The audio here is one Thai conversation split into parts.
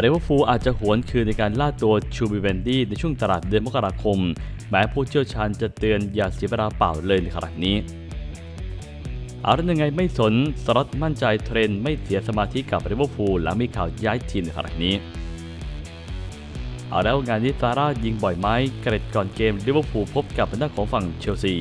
เรเวอร์ฟูอาจจะหวนคืนในการล่าตัวชูบิเวนดี้ในช่วงตลาดเดือนมกราคม แม้ผู้เชี่ยวชาญจะเตือนอย่าเสียเวลาเปล่าเลยในขณะนี้เอาละยังไงไม่สนสล็อตมั่นใจเทรนไม่เสียสมาธิกับเรเวอร์ฟูหลังมีข่าวย้ายทีมในขณะนี้ เอาแล้วงานนี้ซาร่ายิงบ่อยไหมเกรดก่อนเกมลิเวอร์พูลพบกับทางด้าของฝั่งเชลซี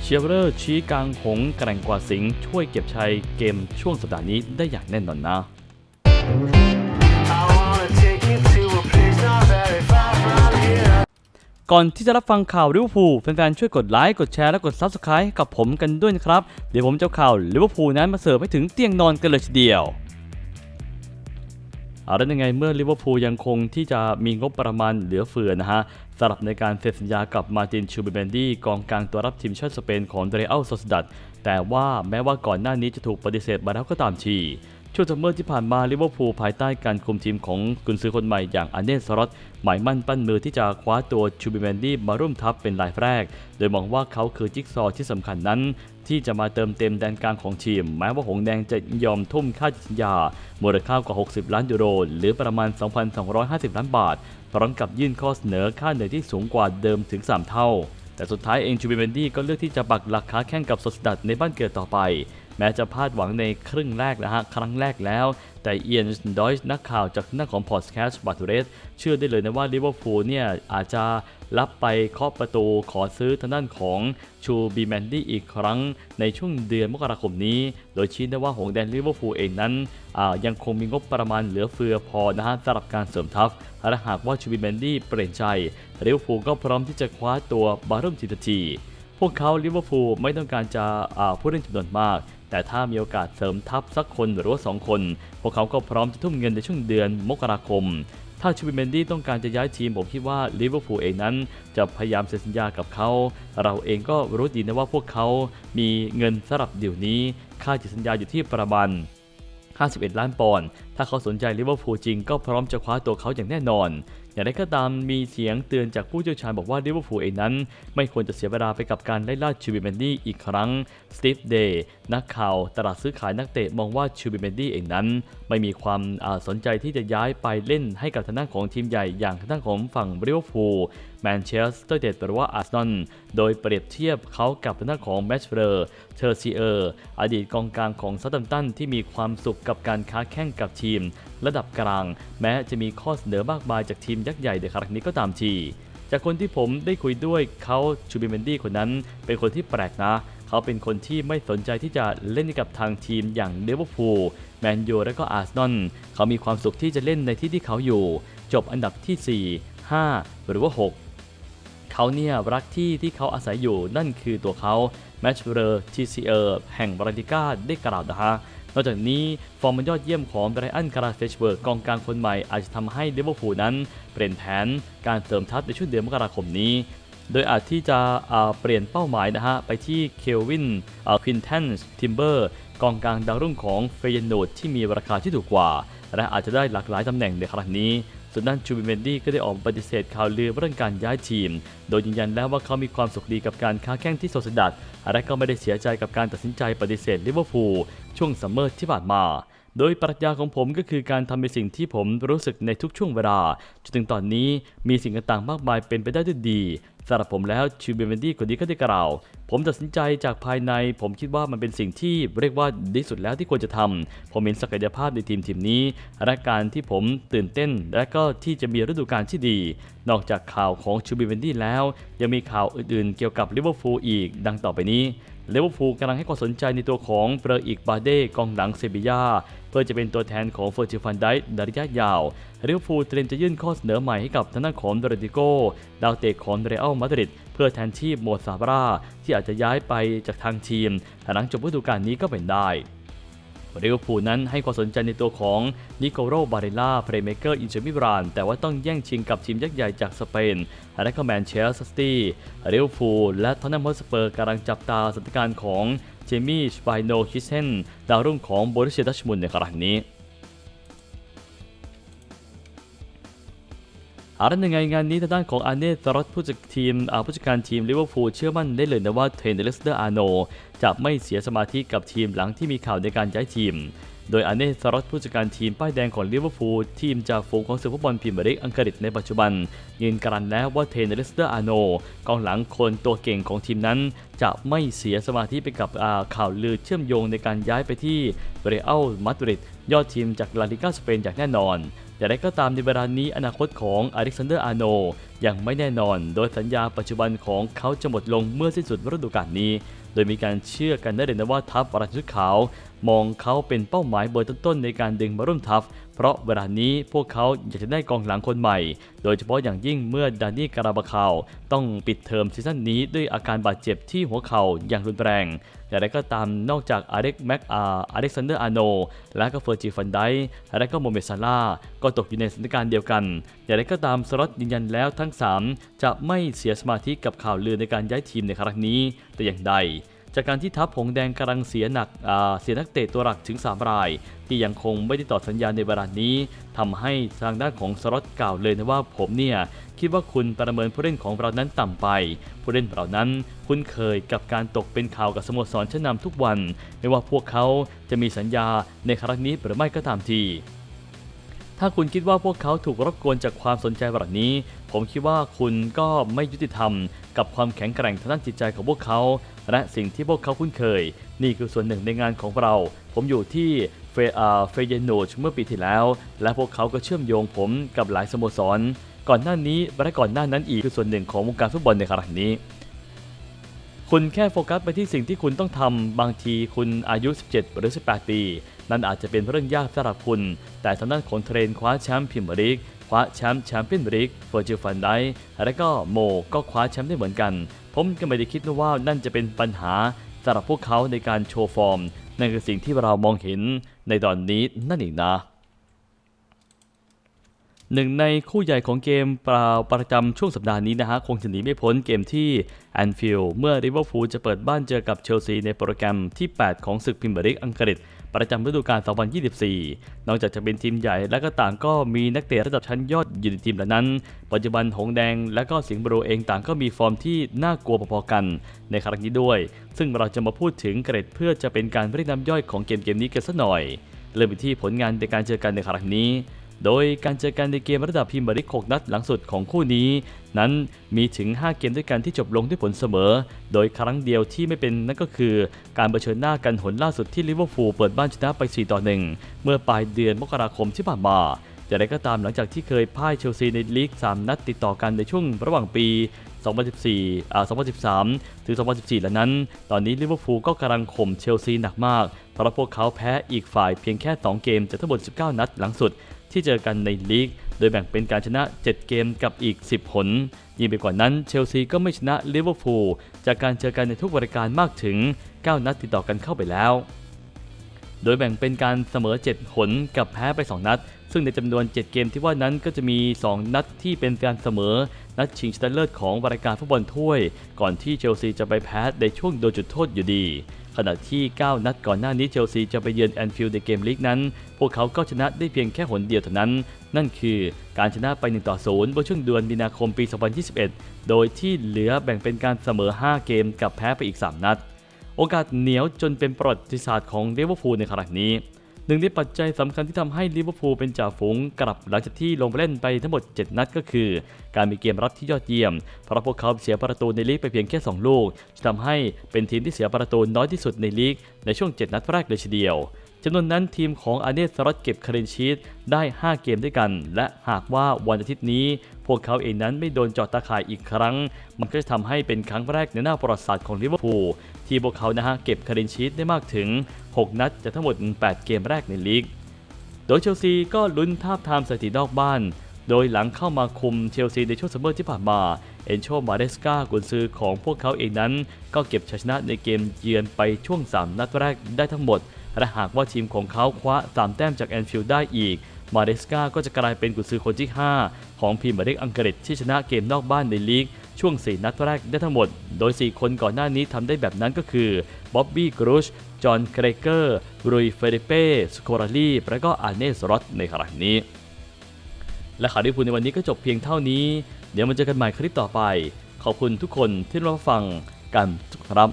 เชียร์เรอร์ชี้กลางหงแกร่งกว่าสิงช่วยเก็บชัยเกมช่วงสัปดาห์นี้ได้อย่างแน่นอนนะ ก่อนที่จะรับฟังข่าวลิเวอร์พูลแฟนๆช่วยกดไลค์กดแชร์และกด Subscribe กับผมกันด้วยนะครับ เดี๋ยวผมจะข่าวลิเวอร์พูลนั้นมาเสิร์ฟให้ถึงเตียงนอนกันเลยทีเดียวเอาแล้วยังไงเมื่อลิเวอร์พูลยังคงที่จะมีงบประมาณเหลือเฟือนะฮะสำหรับในการเซ็นสัญญากับมาตินชูบิเบนดี้กองกลางตัวรับทีมชาติสเปนของเดรอัลโซสดัต แต่ว่าแม้ว่าก่อนหน้านี้จะถูกปฏิเสธมาแล้วก็ตามทีช่วงซัมเมอร์ที่ผ่านมาลิเวอร์พูลภายใต้การคุมทีมของกุนซือคนใหม่อย่างอันเนสรอตหมายมั่นปั้นมือที่จะคว้าตัวชูบิเบนดี้มาร่วมทัพเป็นรายแรก โดยมองว่าเขาคือจิ๊กซอว์ที่สำคัญนั้น ที่จะมาเติมเต็มแดนกลางของทีม แม้ว่าหงแดงจะยอมทุ่มค่าสัญญา มูลค่ากว่า 60 ล้านยูโร หรือประมาณ 2,250 ล้านบาท พร้อมกับยื่นข้อเสนอค่าเหนื่อยที่สูงกว่าเดิมถึง 3 เท่า แต่สุดท้ายเองจูบิเบนดี้ก็เลือกที่จะปักหลักค้าแข่งกับสดดัดในบ้านเกิดต่อไป แม้จะพลาดหวังในครึ่งแรกนะฮะครั้งแรกแล้ว แต่เอียนดอยส์นักข่าวจากหน้าของพอดแคสต์บัตเรสเชื่อได้เลยนะว่าลิเวอร์พูลเนี่ยอาจจะรับไปเคาะประตูขอซื้อทางด้านของชูบีแมนดี้อีกครั้งในช่วงเดือนมกราคมนี้ โดยชี้ได้ว่าหงแดนลิเวอร์พูลเองนั้นอ่ายังคงมีงบประมาณเหลือเฟือพอนะฮะสำหรับการเสริมทัพและหากว่าชูบีแมนดี้เปลี่ยนใจลิเวอร์พูลก็พร้อมที่จะคว้าตัวบาร์มทีทันทีพวกเขาลิเวอร์พูลไม่ต้องการจะอ่าผู้เล่นจำนวนมาก แต่ถ้ามีโอกาสเสริมทัพสักคนหรือว่า2คน พวกเขาก็พร้อมจะทุ่มเงินในช่วงเดือนมกราคม ถ้าชูบิเมนดี้ต้องการจะย้ายทีมผมคิดว่าลิเวอร์พูลเองนั้น จะพยายามเซ็นสัญญากับเขา เราเองก็รู้ดีนะว่าพวกเขามีเงินสำหรับเดี๋ยวนี้ ค่าจิตสัญญาอยู่ที่ประมาณ51 ล้านปอนด์ ถ้าเขาสนใจลิเวอร์พูลจริงก็พร้อมจะคว้าตัวเขาอย่างแน่นอน อย่างไรก็ตามมีเสียงเตือนจากผู้เชี่ยวชาญบอกว่าลิเวอร์พูลเองนั้น ไม่ควรจะเสียเวลาไปกับการไล่ล่าชูบิเมนดี้อีกครั้งสตีฟเดย์นักข่าวตลาดซื้อขายนักเตะมองว่าชูบิเมนดี้เองนั้น ไม่มีความาสนใจที่จะย้ายไปเล่นให้กับทางด้านของทีมใหญ่อย่างทางด้านของฝั่งลิเวอร์พูลแมนเชสเตอร์เดดหรือว่าอาร์ซนอลโดยเปรียบเทียบเขากับทางด้านของแมชเฟอร์เทอร์ซีเออร์อดีตกองกลางของซัตตัมตันที่มีความสุขกับการค้าแข่งกับทีม ระดับกลาง แม้จะมีข้อเสนอมากมายจากทีมยักษ์ใหญ่ในครั้งนี้ก็ตามที จากคนที่ผมได้คุยด้วยเขาชูบิเมนดี้คนนั้น เป็นคนที่แปลกนะ เขาเป็นคนที่ไม่สนใจที่จะเล่นกับทางทีมอย่างเดวอร์พูลแมนยูและก็อาร์เซนอลเขามีความสุขที่จะเล่นในที่ที่เขาอยู่ จบอันดับที่ 4 5 หรือว่า6เขาเนี่ยรักที่ที่เขาอาศัยอยู่นั่นคือตัวเขาแมชเบอร์ทีซีเออร์แห่งบราติก้าได้กล่าวนะฮะ นอกจากนี้ฟอร์มมันยอดเยี่ยมของไบรอันคาราเฟชเบิร์กกองกลางคนใหม่อาจจะทำให้ลิเวอร์พูลนั้นเปลี่ยนแผนการเสริมทัพในช่วงเดือนมกราคมนี้ โดยอาจที่จะเปลี่ยนเป้าหมายนะฮะไปที่เคลวินควินเทนส์ทิมเบอร์กองกลางดาวรุ่งของเฟยนโนดที่มีราคาที่ถูกกว่า และอาจจะได้หลากหลายตำแหน่งในครั้งนี้ ส่วนด้านจูบิเมนดี้ก็ได้ออกปฏิเสธข่าวลือเรื่องการย้ายทีม โดยยืนยันแล้วว่าเขามีความสุขดีกับการค้าแข่งที่โซสดัดและก็ไม่ได้เสียใจกับการตัดสินใจปฏิเสธลิเวอร์พูลช่วงซัมเมอร์ที่ผ่านมา โดยปรัชญาของผมก็คือการทำในสิ่งที่ผมรู้สึกในทุกช่วงเวลา จนถึงตอนนี้มีสิ่งต่างๆมากมายเป็นไปได้ด้วยดีสำหรับผมแล้วชิวเบนดี้คนนี้ก็ได้กล่าว ผมตัดสินใจจากภายใน ผมคิดว่ามันเป็นสิ่งที่เรียกว่าดีสุดแล้วที่ควรจะทำผมเห็นศักยภาพในทีมทีมนี้ และการที่ผมตื่นเต้น และก็ที่จะมีฤดูกาลที่ดี นอกจากข่าวของชูบิเวนดี้แล้ว ยังมีข่าวอื่นๆเกี่ยวกับลิเวอร์พูลอีกดังต่อไปนี้ เลเวอร์พูลกำลังให้ความสนใจในตัวของเปรออีกบาเด้กองหลังเซบียาเพื่อจะเป็นตัวแทนของเฟอร์จิฟันไดในระยะยาวเลเวอร์พูลเตรียมจะยื่นข้อเสนอใหม่ให้กับทางด้านของโดรติโกดาวเตะของเรอัลมาดริดเพื่อแทนที่โมซาบราที่อาจจะย้ายไปจากทางทีมหลังจบฤดูกาลนี้ก็เป็นได้ ลิเวอร์พูลนั้นให้ความสนใจในตัวของนิโคโรบาเรล่าเพลย์เมเกอร์อินเตอร์มิรานแต่ว่าต้องแย่งชิงกับทีมยักษ์ใหญ่จากสเปนและก็แมนเชสเตอร์ซิตี้ลิเวอร์พูลและทอนนัมฮอสเปอร์กำลังจับตาสถานการณ์ของเจมี่สไปโนคิเซนดาวรุ่งของโบรุเซียดัชมุนในครั้งนี้ อารันยังไงงานนี้ทางด้านของอาร์เน่สรอตผู้จัดทีมอาผู้จัดการทีมลิเวอร์พูลเชื่อมั่นได้เลยนะว่าเทรนเนอร์เลสเตอร์อาโนจะไม่เสียสมาธิกับทีมหลังที่มีข่าวในการย้ายทีม โดยอาเน่สรอตผู้จัดการทีมป้ายแดงของลิเวอร์พูลทีมจากฝูงของศึกฟุตบอลพรีเมียร์ลีกอังกฤษในปัจจุบัน ยืนการันแล้วว่าเทรนเนสเตอร์อาโนกองหลังคนตัวเก่งของทีมนั้น จะไม่เสียสมาธิไปกับอาข่าวลือเชื่อมโยงในการย้ายไปที่เรอัลมาดริดยอดทีมจากลาลิก้าสเปนอย่างแน่นอน อย่างไรก็ตามในเวลานี้อนาคตของอเล็กซานเดอร์อาโนยังไม่แน่นอน โดยสัญญาปัจจุบันของเขาจะหมดลงเมื่อสิ้นสุดฤดูกาลนี้ โดยมีการเชื่อกันได้เลยนะว่าทัพราชชุดขาว มองเขาเป็นเป้าหมายเบอร์ต้นๆในการดึงมาร่วมทัพ เพราะเวลานี้พวกเขาอยากจะได้กองหลังคนใหม่ โดยเฉพาะอย่างยิ่งเมื่อดานี่การาบาคาวต้องปิดเทอมซีซั่นนี้ด้วยอาการบาดเจ็บที่หัวเข่าอย่างรุนแรง อย่างไรก็ตามนอกจากอาเล็กแม็กอาอเล็กซานเดอร์อาโน และก็เฟอร์จิฟันไดและก็โมเมซาร่าก็ตกอยู่ในสถานการณ์เดียวกัน อย่างไรก็ตามสล็อตยืนยันแล้วทั้ง 3 จะไม่เสียสมาธิกับข่าวลือในการย้ายทีมในครั้งนี้แต่อย่างใด จากการที่ทัพหงแดงกำลังเสียหนักเสียนักเตะตัวหลักถึง 3 ราย ที่ยังคงไม่ได้ต่อสัญญาในเวลานี้ทำให้ทางด้านของสล็อตกล่าวเลยนะว่าผมเนี่ยคิดว่าคุณประเมินผู้เล่นของเรานั้นต่ำไป ผู้เล่นเรานั้นคุ้นเคยกับการตกเป็นข่าวกับสโมสรชั้นนำทุกวัน ไม่ว่าพวกเขาจะมีสัญญาในครั้งนี้หรือไม่ก็ตามที ถ้าคุณคิดว่าพวกเขาถูกรบกวนจากความสนใจแบบนี้ ผมคิดว่าคุณก็ไม่ยุติธรรม กับความแข็งแกร่งทางด้านจิตใจของพวกเขา และสิ่งที่พวกเขาคุ้นเคย นี่คือส่วนหนึ่งในงานของเรา ผมอยู่ที่เฟเฟเยนโนชเมื่อปีที่แล้ว และพวกเขาก็เชื่อมโยงผมกับหลายสโมสร ก่อนหน้านี้และก่อนหน้านั้นอีกคือส่วนหนึ่งของวงการฟุตบอลในครั้งนี้ คุณแค่โฟกัสไปที่สิ่งที่คุณต้องทำบางทีคุณอายุ 17 หรือ 18 ปี นั่นอาจจะเป็นเรื่องยากสำหรับคุณ แต่ทางด้านของเทรนคว้าแชมป์พรีเมียร์ลีกคว้าแชมป์แชมเปี้ยนลีกเฟอร์จิลฟันไดและก็โมก็คว้าแชมป์ได้เหมือนกัน ผมก็ไม่ได้คิดว่านั่นจะเป็นปัญหาสำหรับพวกเขาในการโชว์ฟอร์ม นั่นคือสิ่งที่เรามองเห็นในตอนนี้นั่นเองนะ หนึ่งในคู่ใหญ่ของเกมเปล่าประจำช่วงสัปดาห์นี้นะฮะ คงจะหนีไม่พ้นเกมที่แอนฟิลด์เมื่อริเวอร์พูลจะเปิดบ้านเจอกับเชลซีในโปรแกรมที่ 8 ของศึกพรีเมียร์ลีกอังกฤษ ประจำฤดูกาล 2024 นอกจากจะเป็นทีมใหญ่และก็ต่างก็มีนักเตะระดับชั้นยอดอยู่ในทีมเหล่านั้น ปัจจุบันหงแดงและก็สิงห์บรูเองต่างก็มีฟอร์มที่น่ากลัวพอๆกันในครั้งนี้ด้วย ซึ่งเราจะมาพูดถึงเกรดเพื่อจะเป็นการเรียกน้ำย่อยของเกมเกมนี้กันสักหน่อยเริ่มไปที่ผลงานในการเจอกันในครั้งนี้ โดยการเจอกันในเกมระดับพรีเมียร์ลีก6นัดหลังสุดของคู่นี้ นั้นมีถึง 5 เกมด้วยกันที่จบลงด้วยผลเสมอ โดยครั้งเดียวที่ไม่เป็นนั่นก็คือ การเผชิญหน้ากันหนล่าสุดที่ลิเวอร์พูลเปิดบ้านชนะไป 4 ต่อ 1 เมื่อปลายเดือนมกราคมที่ผ่านมาอย่างไรก็ตามหลังจากที่เคยพ่ายเชลซีในลีก 3 นัดติดต่อกันในช่วงระหว่างปี 2014อ่า2013 ถึง 2014 แล้วนั้น ตอนนี้ลิเวอร์พูลก็กำลังข่มเชลซีหนักมาก เพราะพวกเขาแพ้อีกฝ่ายเพียงแค่ 2 เกมจากทั้งหมด 19 นัดหลังสุด ที่เจอกันในลีก โดยแบ่งเป็นการชนะ 7 เกมกับอีก 10 ผล ยิ่งไปกว่านั้นเชลซีก็ไม่ชนะลิเวอร์พูลจากการเจอกันในทุกรายการมากถึง 9 นัดติดต่อกันเข้าไปแล้ว โดยแบ่งเป็นการเสมอ7ผลกับแพ้ไป 2 นัด ซึ่งในจำนวน 7 เกมที่ว่านั้นก็จะมี 2 นัดที่เป็นการเสมอ นัดชิงชนะเลิศของรายการฟุตบอลถ้วย ก่อนที่เชลซีจะไปแพ้ในช่วงโดนจุดโทษอยู่ดี ขณะที่ 9 นัดก่อนหน้านี้เชลซีจะไปเยือนแอนฟิลด์ในเกมลีกนั้น พวกเขาก็ชนะได้เพียงแค่หนเดียวเท่านั้น นั่นคือการชนะไป1ต่อ0บนช่วงเดือนมีนาคมปี 2021 โดยที่เหลือแบ่งเป็นการเสมอ 5 เกมกับแพ้ไปอีก 3 นัด โอกาสเหนียวจนเป็นประวัติศาสตร์ของลิเวอร์พูลในครั้งนี้ หนึ่งในปัจจัยสำคัญที่ทำให้ลิเวอร์พูลเป็นจ่าฝูงกลับหลังจากที่ลงไปเล่นไปทั้งหมด 7 นัดก็คือ การมีเกมรับที่ยอดเยี่ยม เพราะพวกเขาเสียประตูในลีกไปเพียงแค่ 2 ลูกจะทำให้เป็นทีมที่เสียประตูน้อยที่สุดในลีกในช่วง 7 นัดแรกเลยทีเดียวจำนวนนั้นทีมของอาเนสรอตเก็บคารินชีตได้ 5 เกมด้วยกัน และหากว่าวันอาทิตย์นี้ พวกเขาเองนั้นไม่โดนเจอดตาข่ายอีกครั้ง มันก็จะทำให้เป็นครั้งแรกในหน้าประวัติศาสตร์ของลิเวอร์พูลที่พวกเขานะฮะเก็บคารินชีตได้มากถึง 6 นัดจากทั้งหมด 8 เกมแรกในลีก โดยเชลซีก็ลุ้นทาบทามสถิตินอกบ้าน โดยหลังเข้ามาคุมเชลซีในช่วงซัมเมอร์ที่ผ่านมา เอนโชมาเดสกากุนซือของพวกเขาเองนั้น ก็เก็บชัยชนะในเกมเยือนไปช่วง 3 นัดแรกได้ทั้งหมด และหากว่าทีมของเขาคว้า 3 แต้มจากแอนฟิลด์ได้อีก มาเดสกาก็จะกลายเป็นกุนซือคนที่ 5 ของพรีเมียร์ลีกอังกฤษที่ชนะเกมนอกบ้านในลีกช่วง 4 นัดแรกได้ทั้งหมด โดย 4 คนก่อนหน้านี้ทำได้แบบนั้นก็คือ บ๊อบบี้กรูช จอห์นเกรเกอร์ รุยเฟเดเป้ สโคราลีและก็อาร์เนสรอตในครั้งนี้ และข่าวที่พูดในวันนี้ก็จบเพียงเท่านี้ เดี๋ยวมาเจอกันใหม่คลิปต่อไป ขอบคุณทุกคนที่รับฟังกันครับ